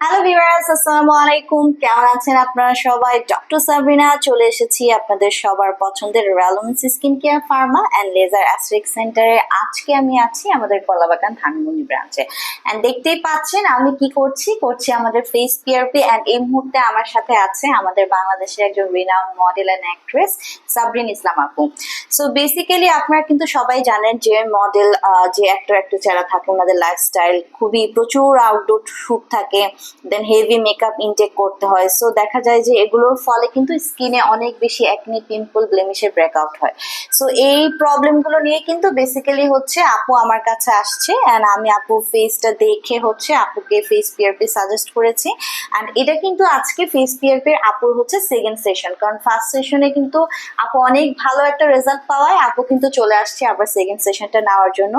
Hello viewers আসসালামু আলাইকুম। কেমন আছেন আপনারা সবাই? ডক্টর সাবরিনা চলে এসেছি আপনাদের সবার পছন্দের রেলমেন্স skin care pharma and laser aesthetic সেন্টারে আজকে আমি আছি আমাদের কলাবাগান ধানমন্ডি ব্রাঞ্চে অ্যান্ড দেখতেই পাচ্ছেন, আমি কি করছি? করছি আমাদের ফেস পিআরপি অ্যান্ড এই মুহূর্তে আমার সাথে আছে আমাদের বাংলাদেশের একজন renowned model and actress Sabrin Islam আপু। সো বেসিক্যালি আপনারা কিন্তু সবাই জানেন যে মডেল যে অ্যাক্টর অ্যাক্টর যারা থাকে, ওনাদের লাইফস্টাইল খুবই প্রচুর আউটডোর শ্যুট থাকে। দেন হেভি মেকআপ ইনটেক করতে হয়। সো দেখা যায় যে এগুলোর ফলে কিন্তু স্কিনে অনেক বেশি একনি পিম্পল ব্লেমিশের ব্রেকআউট হয়। সো এই প্রবলেমগুলো নিয়ে কিন্তু বেসিক্যালি হচ্ছে আপু আমার কাছে আসছে অ্যান্ড আমি আপু ফেসটা দেখে হচ্ছে আপুকে ফেস পিআরপি সাজেস্ট করেছি। অ্যান্ড এটা কিন্তু আজকে ফেস পিআরপির আপুর হচ্ছে সেকেন্ড সেশন কারণ ফার্স্ট সেশনে কিন্তু আপু অনেক ভালো একটা রেজাল্ট পাওয়ায় আপু কিন্তু চলে আসছে আবার সেকেন্ড সেশনটা নেওয়ার জন্য।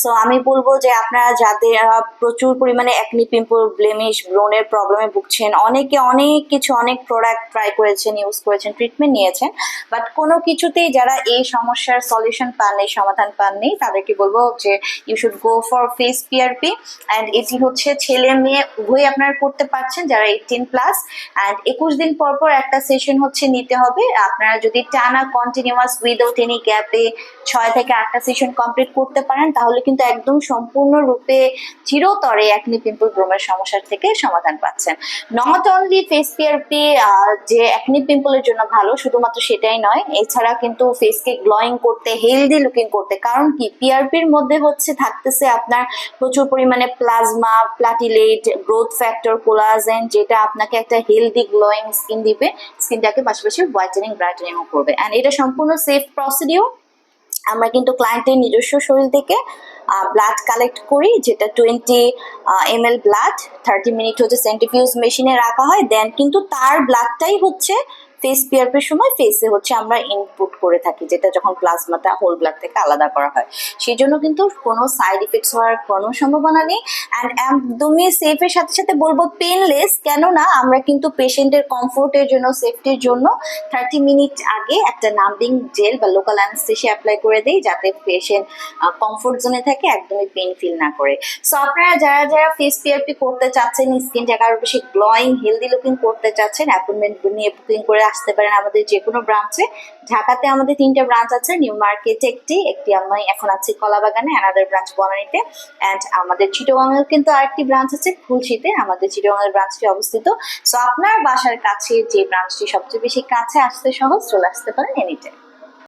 সো আমি বলব যে আপনারা যাদের প্রচুর পরিমাণে একনি পিম্পল ব্লেমিশ ব্রনের প্রবলেমে ভুগছেন। অনেকে অনেক কিছু, অনেক প্রোডাক্ট ট্রাই করেছেন ইউজ করেছেন ট্রিটমেন্ট নিয়েছেন। বাট কোনো কিছুতেই যারা এই সমস্যার সলিউশন পাননি সমাধান পাননি তাদেরকে বলব যে you should go for face PRP and এটি হচ্ছে ছেলে মেয়ে উভয়ই আপনারা করতে পারছেন যারা এইটিন প্লাস অ্যান্ড একুশ দিন পর পর একটা সেশন হচ্ছে নিতে হবে। আপনারা যদি টানা কন্টিনিউয়াস উইদাউট এনি গ্যাপে ছয় থেকে আটটা সেশন কমপ্লিট করতে পারেন, তাহলে কিন্তু একদম সম্পূর্ণরূপে চিরতরে একনি পিম্পল ব্রোমের সমস্যার থেকে সমাধান পাচ্ছেন। নট অনলি ফেস পিআরপি যে একনি পিম্পলের জন্য ভালো, শুধুমাত্র সেটাই নয়, এছাড়া কিন্তু ফেসকে গ্লোয়িং করতে হেলদি লুকিং করতে, কারণ কি? পিআরপির মধ্যে হচ্ছে, থাকতেছে আপনার প্রচুর পরিমাণে plasma platelet growth factor collagen যেটা আপনাকে একটা হেলদি গ্লোয়িং স্কিন দিবে স্কিনটাকে পাশাপাশি হোয়াইটেনিং ব্রাইটেনিংও করবে। অ্যান্ড এটা সম্পূর্ণ সেফ প্রসিডিওর আমরা কিন্তু ক্লায়েন্টের নিজস্ব শরীর থেকে ব্লাড কালেক্ট করি, যেটা twenty M L blood thirty minute হচ্ছে সেন্টিফিউজ মেশিনে রাখা হয় দেন কিন্তু তার ব্লাডটাই হচ্ছে ফেস পিয়ারপির সময় ফেসে হচ্ছে আমরা ইনপুট করে থাকি, যেটা যখন প্লাজমাটা হোল ব্লাড থেকে আলাদা করা হয়। সেই জন্য কিন্তু কোনো সাইড ইফেক্টস হওয়ার কোনো সম্ভাবনা নেই। অ্যান্ড একদমই সেফের সাথে সাথে বলব পেনলেস কেননা আমরা কিন্তু পেশেন্টের কমফোর্টের জন্য সেফটির জন্য থার্টি মিনিট আগে একটা নাম্বিং জেল বা লোকাল অ্যানেস্থেশিয়া অ্যাপ্লাই করে দিই, যাতে পেশেন্ট কমফোর্ট জোনে থাকে, একদমই পেন ফিল না করে। সো আপনারা যারা যারা ফেস পিআরপি করতে চাচ্ছেন স্কিনটাকে আরও বেশি গ্লোয়িং হেলদি লুকিং করতে চাচ্ছেন অ্যাপয়েন্টমেন্ট নিয়ে বুকিং করে আসতে পারেন আমাদের যে কোনো ব্রাঞ্চে ঢাকাতে আমাদের তিনটা ব্রাঞ্চ আছে নিউ মার্কেট একটি একটি আমি এখন আছি কলাবাগানে অ্যানাদার ব্রাঞ্চ বনানীতে। অ্যান্ড আমাদের চিটোগাঙেও কিন্তু আরেকটি ব্রাঞ্চ আছে, খুলশিতে। আমাদের চিটোগাঙের ব্রাঞ্চটি অবস্থিত। সো আপনার বাসার কাছে যে ব্রাঞ্চটি সবচেয়ে বেশি কাছে আসতে সহজ, চলে আসতে পারেন এনিটাইম